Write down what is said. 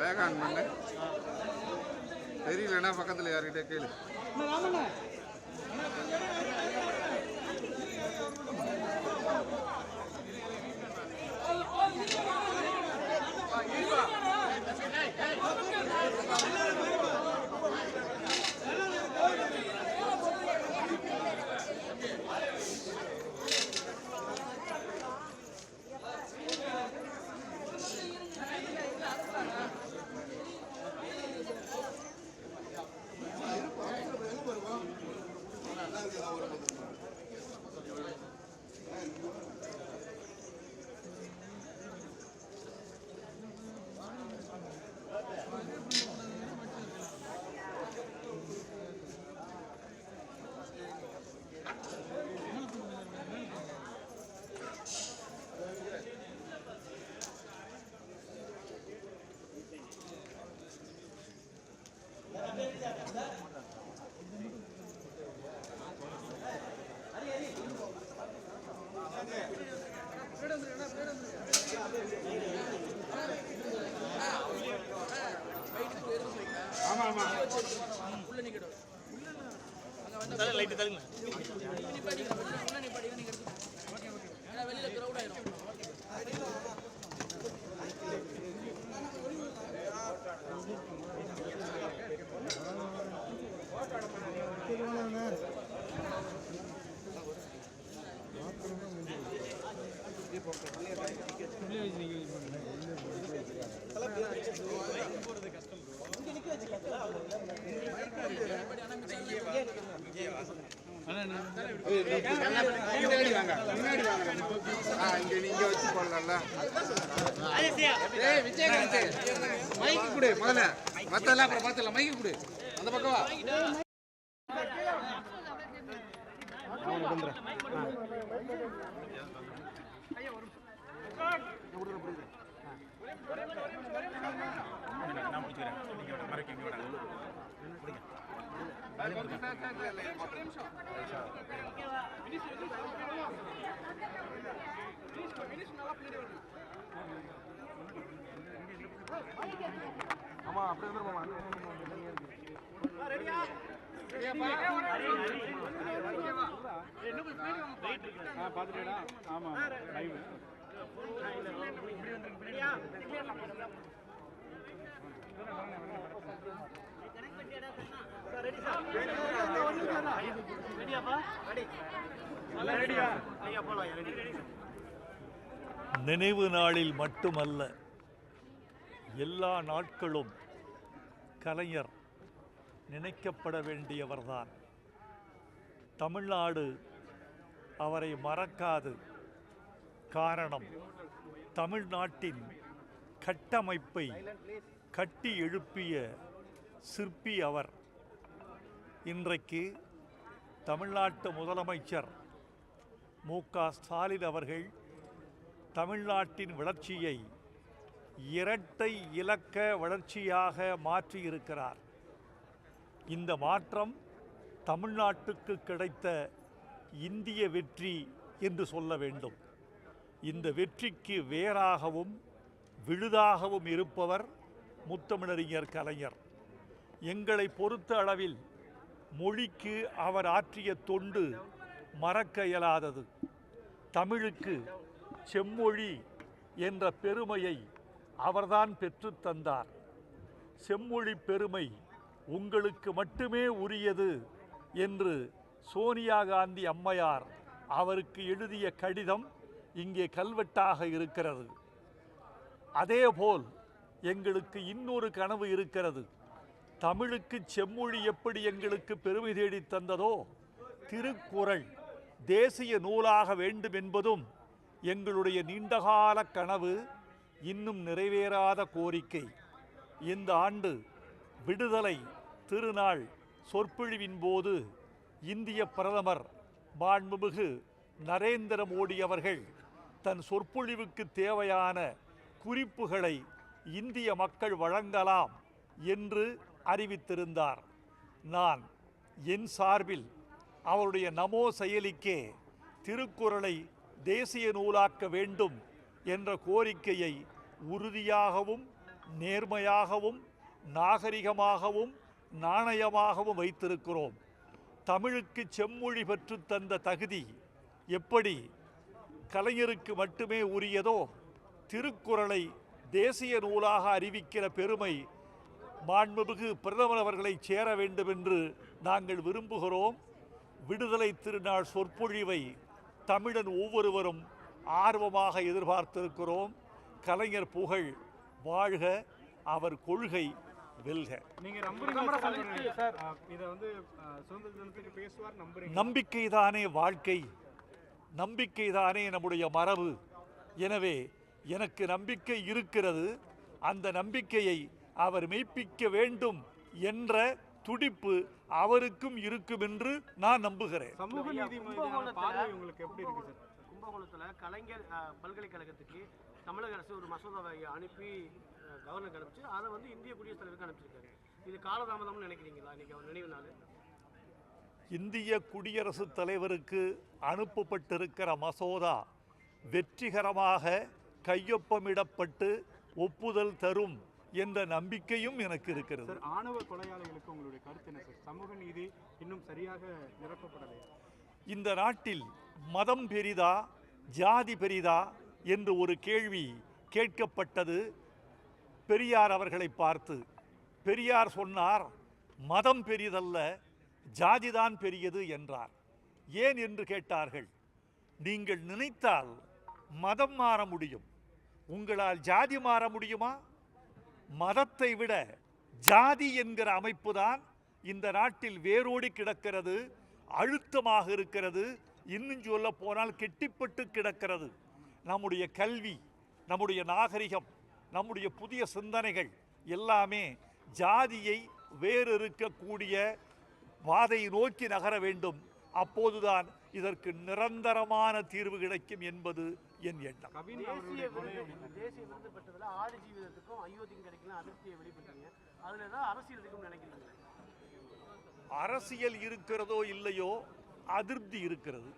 Back on பண்ணு தெரியலன்னா பக்கத்தில் யார்கிட்ட கேளு. லைட்டு தருங்க முன்னாடி வாங்க முன்னாடி வாங்க ஆ மைக்கு கொடு முதல்ல மற்றெல்லாம் அப்புறம் பார்த்துக்கலாம் மைக்கு கொடு அந்த பக்கம் வா நான் முடிச்சுக்கிறேன் மறைக்க ஆமா அப்படி வந்து போமா ரெடியா? பாத்துட்டா ஆமா இப்படி வந்து நினைவு நாளில் மட்டுமல்ல எல்லா நாட்களும் கலைஞர் நினைக்கப்பட வேண்டியவர்தான். தமிழ்நாடு அவரை மறக்காது. காரணம் தமிழ்நாட்டின் கட்டமைப்பை கட்டி எழுப்பிய சிற்பி அவர். இன்றைக்கு தமிழ்நாட்டு முதலமைச்சர் மு க ஸ்டாலின் அவர்கள் தமிழ்நாட்டின் வளர்ச்சியை இரட்டை இலக்க வளர்ச்சியாக மாற்றியிருக்கிறார். இந்த மாற்றம் தமிழ்நாட்டுக்கு கிடைத்த இந்திய வெற்றி என்று சொல்ல வேண்டும். இந்த வெற்றிக்கு வேறாகவும் விழுதாகவும் இருப்பவர் முத்தமிழறிஞர் கலைஞர். எங்களை பொறுத்த அளவில் மொழிக்கு அவர் ஆற்றிய தொண்டு மறக்க இயலாதது. தமிழுக்கு செம்மொழி என்ற பெருமையை அவர்தான் பெற்றுத்தந்தார் செம்மொழி பெருமை உங்களுக்கு மட்டுமே உரியது என்று சோனியா காந்தி அம்மையார் அவருக்கு எழுதிய கடிதம் இங்கே கல்வெட்டாக இருக்கிறது. அதேபோல் எங்களுக்கு இன்னொரு கனவு இருக்கிறது. தமிழுக்கு செம்மொழி எப்படி எங்களுக்கு பெருமை தேடித் தந்ததோ திருக்குறள் தேசிய நூலாக வேண்டும் என்பதும் எங்களுடைய நீண்டகால கனவு இன்னும் நிறைவேறாத கோரிக்கை. இந்த ஆண்டு விடுதலை திருநாள் சொற்பொழிவின் போது இந்திய பிரதமர் மாண்புமிகு நரேந்திர மோடி அவர்கள் தன் சொற்பொழிவுக்கு தேவையான குறிப்புகளை இந்திய மக்கள் வழங்கலாம் என்று அறிவித்திருந்தார். நான் என் சார்பில் அவருடைய நமோ செயலிக்கே திருக்குறளை தேசிய நூலாக்க வேண்டும் என்ற கோரிக்கையை உறுதியாகவும் நேர்மையாகவும் நாகரிகமாகவும் நாணயமாகவும் வைத்திருக்கிறோம். தமிழுக்கு செம்மொழி பெற்றுத் தந்த தகுதி எப்படி கலைஞருக்கு மட்டுமே உரியதோ திருக்குறளை தேசிய நூலாக அறிவிக்கிற பெருமை மாண்புமிகு பிரதமர் அவர்களை சேர வேண்டும் என்று நாங்கள் விரும்புகிறோம். விடுதலை திருநாள் சொற்பொழிவை தமிழன் ஒவ்வொருவரும் ஆர்வமாக எதிர்பார்த்திருக்கிறோம். கலைஞர் புகழ் வாழ்க அவர் கொள்கை வெல்க. நம்பிக்கைதானே வாழ்க்கை. நம்பிக்கைதானே நம்முடைய மரபு. எனவே எனக்கு நம்பிக்கை இருக்கிறது. அந்த நம்பிக்கையை அவர் மெய்ப்பிக்க வேண்டும் என்ற துடிப்பு அவருக்கும் இருக்கும் என்று நான் நம்புகிறேன். சமூக நீதி உங்களுக்கு எப்படி இருக்கு சார்? கும்பகோணத்தில் கலைஞர் பல்கலைக்கழகத்துக்கு தமிழக அரசு ஒரு மசோதாவை அனுப்பி கவர்னருக்கு அனுப்பிச்சு அதை வந்து இந்திய குடியரசுத் தலைவருக்கு அனுப்பிச்சிருக்காரு. இது காலதாமதம்னு நினைக்கிறீங்களா? இன்னைக்கு அவர் நினைவு நாள்? இந்திய குடியரசுத் தலைவருக்கு அனுப்பப்பட்டிருக்கிற மசோதா வெற்றிகரமாக கையொப்பமிடப்பட்டு ஒப்புதல் தரும் என்ற நம்பிக்கையும் எனக்கு இருக்கிறது. ஆணவ கொலையாளிகளுக்கு உங்களுடைய கருத்து என்ன சார்? சமூக நீதி இன்னும் சரியாக நிரப்பப்படலையா? இந்த நாட்டில் மதம் பெரிதா ஜாதி பெரிதா என்று ஒரு கேள்வி கேட்கப்பட்டது. பெரியார் அவர்களை பார்த்து பெரியார் சொன்னார் மதம் பெரிதல்ல ஜாதிதான் பெரியது என்றார். ஏன் என்று கேட்டார்கள் நீங்கள் நினைத்தால் மதம் மாற முடியும். உங்களால் ஜாதி மாற முடியுமா? மதத்தை விட ஜாதி என்கிற அமைப்புதான் இந்த நாட்டில் வேரோடி கிடக்கிறது அழுத்தமாக இருக்கிறது இன்னும் சொல்ல போனால் கெட்டிப்பட்டு கிடக்கிறது. நம்முடைய கல்வி நம்முடைய நாகரிகம் நம்முடைய புதிய சிந்தனைகள் எல்லாமே ஜாதியை வேறறுக்கக்கூடிய பாதையை நோக்கி நகர வேண்டும். அப்போதுதான் இதற்கு நிரந்தரமான தீர்வு கிடைக்கும் என்பது என் எண்ணம். கவின் தேசிய அவருடைய கொலை விருது தேசிய விருது பெற்றதில் ஆடு ஜீவிதத்துக்கும் அயோத்தியும் கிடைக்கல அதிருப்தியை வெளிப்பட்டீங்க. அதில் ஏதாவது அரசியல் இருக்கும்னு நினைக்கிறீங்களா? அரசியல் இருக்கிறதோ இல்லையோ அதிருப்தி இருக்கிறது.